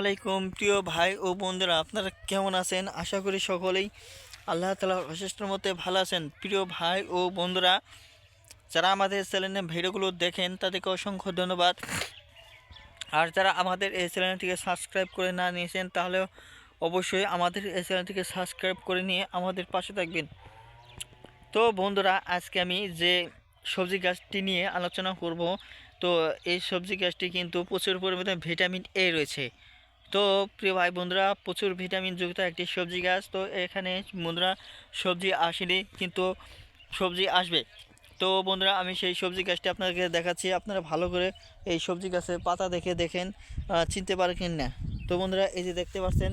আলাইকুম প্রিয় ভাই ও বন্ধুরা, আপনারা কেমন আছেন? আশা করি সকলেই আল্লাহ তালার অশেষের মতে ভালো আছেন। প্রিয় ভাই ও বন্ধুরা, যারা আমাদের চ্যানেলে ভিডিওগুলো দেখেন, তাদেরকে অসংখ্য ধন্যবাদ। আর যারা আমাদের এই চ্যানেলটিকে সাবস্ক্রাইব করে না নিয়েছেন, তাহলে অবশ্যই আমাদের এই চ্যানেলটিকে সাবস্ক্রাইব করে নিয়ে আমাদের পাশে থাকবেন। তো বন্ধুরা, আজকে আমি যে সবজি গাছটি নিয়ে আলোচনা করব, তো এই সবজি গাছটি কিন্তু প্রচুর পরিমাণে ভিটামিন এ রয়েছে। তো প্রিয় ভাই বন্ধুরা, প্রচুর ভিটামিন যুক্ত একটি সবজি গাছ। তো এখানে বন্ধুরা, সবজি আসেনি, কিন্তু সবজি আসবে। তো বন্ধুরা, আমি সেই সবজি গাছটি আপনাদেরকে দেখাচ্ছি। আপনারা ভালো করে এই সবজি গাছের পাতা দেখে দেখেন চিনতে পারেন না তো বন্ধুরা, এই যে দেখতে পাচ্ছেন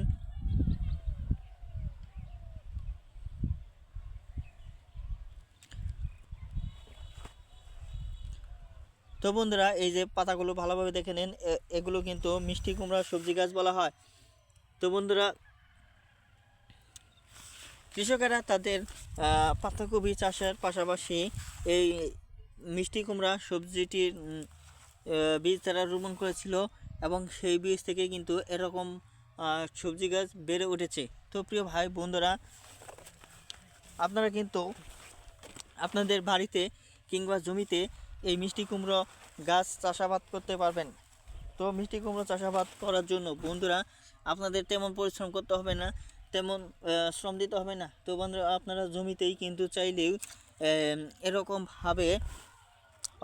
তো বন্ধুরা, এই যে পাতাগুলো ভালোভাবে দেখে নিন এগুলো কিন্তু মিষ্টি কুমড়া, সবজি গাছ বলা হয়। তো বন্ধুরা, কৃষকেরা তাদের পাতাকপি চাষের পাশাপাশি এই মিষ্টি কুমড়া, সবজিটির বীজ তারা রোপণ করেছিল এবং সেই বীজ থেকে কিন্তু এরকম সবজি গাছ বেড়ে উঠেছে। তো প্রিয় ভাই, বন্ধুরা, আপনারা কিন্তু আপনাদের বাড়িতে কিংবা জমিতে এই মিষ্টি কুমড়ো গাছ চাষাবাদ করতে পারবেন। তো মিষ্টি কুমড়ো চাষাবাদ করার জন্য বন্ধুরা আপনাদের তেমন পরিশ্রম করতে হবে না, তেমন শ্রম দিতে হবে না। তো বন্ধুরা আপনারা জমিতেই কিন্তু চাইলেও এরকমভাবে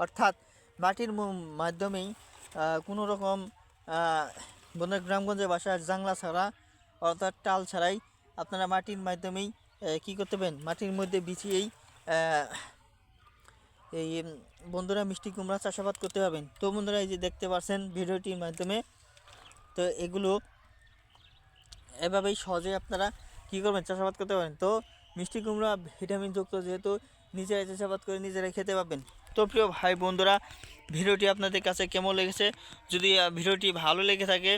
অর্থাৎ মাটির মাধ্যমেই কোনো রকম বন্ধুরা গ্রামগঞ্জে বাসার জাংলা ছাড়া, অর্থাৎ টাল ছাড়াই আপনারা মাটির মাধ্যমেই কী করতে পারেন মাটির মধ্যে বিছিয়েই এই বন্ধুরা মিষ্টি কুমড়া চাষাবাদ করতে পারবেন। তো বন্ধুরা এই যে দেখতে পাচ্ছেন ভিডিওটির মাধ্যমে, তো এগুলো এভাবেই সহজে আপনারা কী করবেন, চাষাবাদ করতে পারেন তো মিষ্টি কুমড়া ভিটামিন যুক্ত যেহেতু নিজেরাই চাষাবাদ করে নিজেরাই খেতে পারবেন। তো প্রিয় ভাই বন্ধুরা, ভিডিওটি আপনাদের কাছে কেমন লেগেছে? যদি ভিডিওটি ভালো লেগে থাকে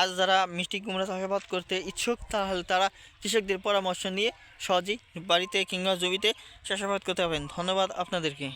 আজ যারা মিষ্টি কুমড়া চাষাবাদ করতে ইচ্ছুক, তাহলে তারা কৃষকদের পরামর্শ নিয়ে সহজেই বাড়িতে কিংবা জমিতে চাষাবাদ করতে পারবেন। ধন্যবাদ আপনাদেরকে।